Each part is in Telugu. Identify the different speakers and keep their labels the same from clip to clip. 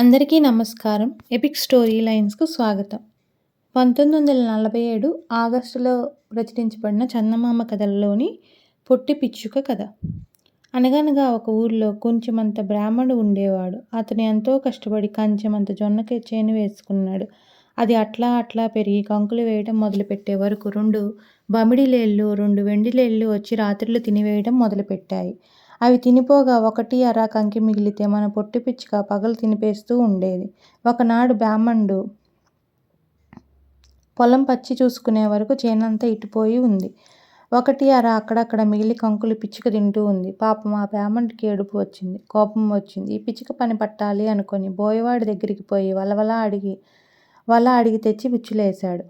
Speaker 1: అందరికీ నమస్కారం. ఎపిక్ స్టోరీ లైన్స్కు స్వాగతం. పంతొమ్మిది వందల నలభై ఏడు ఆగస్టులో ప్రచురించబడిన చందమామ కథలలోని పొట్టి పిచ్చుక కథ. అనగనగా ఒక ఊర్లో కొంచెమంత బ్రాహ్మణుడు ఉండేవాడు. అతను ఎంతో కష్టపడి కంచెమంత జొన్నకి చేను వేసుకున్నాడు. అది అట్లా అట్లా పెరిగి కంకులు వేయడం మొదలుపెట్టే వరకు రెండు బమిడిలేళ్ళు రెండు వెండిలేళ్ళు వచ్చి రాత్రులు తినివేయడం మొదలుపెట్టాయి. అవి తినిపోగా ఒకటి అర కంకి మిగిలితే మన పొట్టి పిచ్చుక పగలు తినిపేస్తూ ఉండేది. ఒకనాడు బ్రాహ్మణుడు పొలం పచ్చి చూసుకునే వరకు చేనంతా ఇటుపోయి ఉంది. ఒకటి అర అక్కడక్కడ మిగిలి కంకులు పిచ్చుక తింటూ ఉంది. పాపం ఆ బ్రాహ్మణుడికి ఏడుపు వచ్చింది. కోపం వచ్చింది. ఈ పిచ్చుక పని పట్టాలి అనుకొని బోయవాడి దగ్గరికి పోయి వలవలా అడిగి వల అడిగి తెచ్చి పిచ్చులేశాడు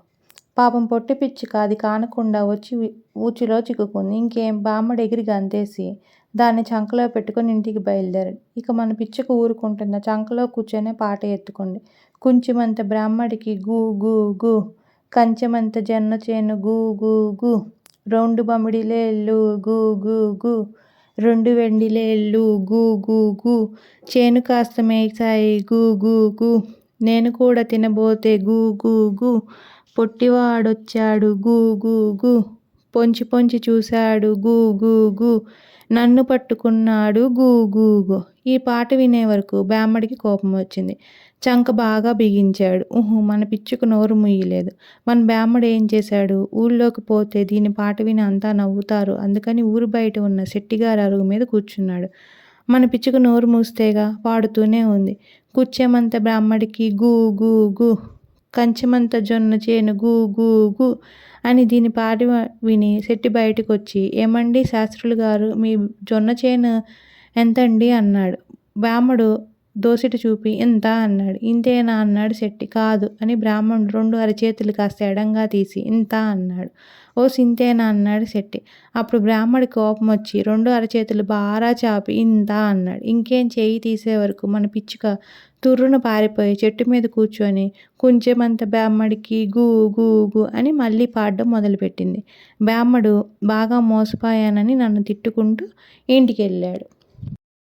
Speaker 1: పాపం పొట్టి పిచ్చుక అది కానకుండా వచ్చి ఊచిలో చిక్కుకుంది ఇంకేం బామ్మడు ఎగిరి గంతేసి దాన్ని చంకలో పెట్టుకొని ఇంటికి బయలుదేరాడు ఇక మన పిచ్చుక ఊరుకుంటుందా చంకలో కూర్చొనే పాట ఎత్తుకోండి కుంచెమంత బ్రాహ్మడికి గూ గూ గూ కంచెమంత జొన్న చేను గూ గూ గూ రెండు బమిడిలేళ్ళు గూ గూ గూ రెండు వెండిలేళ్ళు గూ గూ గూ చేను కాస్త మేసాయి గూ గూ గూ నేను కూడా తినబోతే గూ గూ గూ. పొట్టివాడొచ్చాడు గూ గూ గూ. పొంచి పొంచి చూశాడు గూ గూ గూ. నన్ను పట్టుకున్నాడు గూ గూ గూ. ఈ పాట వినే వరకు బ్రాహ్మడికి కోపం వచ్చింది. చంక బాగా బిగించాడు. ఊహు మన పిచ్చుకు నోరు ముయ్యలేదు. మన బ్రాహ్మడు ఏం చేశాడు? ఊళ్ళోకి పోతే దీని పాట విని అంతా నవ్వుతారు. అందుకని ఊరు బయట ఉన్న శెట్టిగారు అరుగు మీద కూర్చున్నాడు. మన పిచ్చుకు నోరు మూస్తేగా పాడుతూనే ఉంది. కూర్చేమంత బ్రాహ్మడికి గూ గూ గూ కంచెమంత జొన్న చేను గూ గూ గూ అని దీని పాడి విని శెట్టి బయటకు వచ్చి ఏమండి శాస్త్రులు గారు మీ జొన్న చేను ఎంతండి? అన్నాడు. బ్రాహ్మడు దోసిటి చూపి ఇంత అన్నాడు. ఇంతేనా అన్నాడు శెట్టి. కాదు అని బ్రాహ్మణుడు రెండు అరచేతులు కాస్త ఎడంగా తీసి ఇంత అన్నాడు. ఓ సింతేనా అన్నాడు శెట్టి. అప్పుడు బ్రాహ్మడి కోపం వచ్చి రెండు అరచేతులు బారా చాపి ఇంత అన్నాడు. ఇంకేం చేయి తీసే వరకు మన పిచ్చుక తుర్రును పారిపోయి చెట్టు మీద కూర్చొని కొంచెమంత బ్రాహ్మడికి గూ గూ గూ అని మళ్ళీ పాడడం మొదలుపెట్టింది. బ్రాహ్మడు బాగా మోసపోయానని నన్ను తిట్టుకుంటూ ఇంటికి వెళ్ళాడు